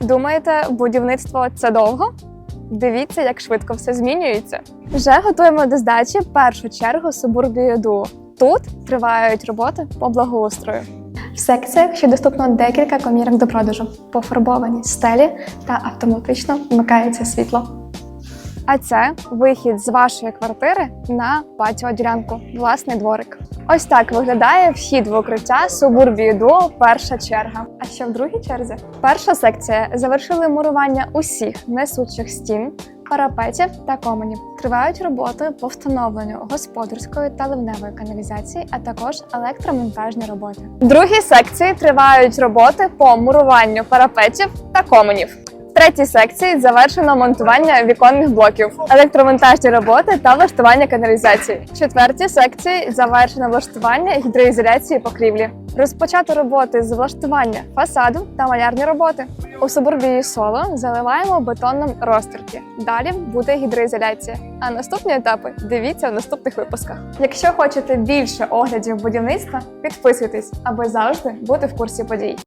Думаєте, будівництво це довго? Дивіться, як швидко все змінюється. Вже готуємо до здачі першу чергу субурбію дуо. Тут тривають роботи по благоустрою. В секціях ще доступно декілька комірок до продажу, пофарбовані стелі та автоматично вмикається світло. А це вихід з вашої квартири на патіо ділянку, власний дворик. Ось так виглядає вхід в укриття субурбії дуо перша черга. А що в другій черзі? Перша секція завершили мурування усіх несучих стін, парапетів та коменів. Тривають роботи по встановленню господарської та ливневої каналізації, а також електромонтажні роботи. В другій секції тривають роботи по муруванню парапетів та коменів. Третій секції завершено монтування віконних блоків, електромонтажні роботи та влаштування каналізації. В четвертій секції завершено влаштування гідроізоляції покрівлі. Розпочато роботи з влаштування фасаду та малярні роботи. У субурбії соло заливаємо бетонном розтірки. Далі буде гідроізоляція. А наступні етапи дивіться в наступних випусках. Якщо хочете більше оглядів будівництва, підписуйтесь, аби завжди бути в курсі подій.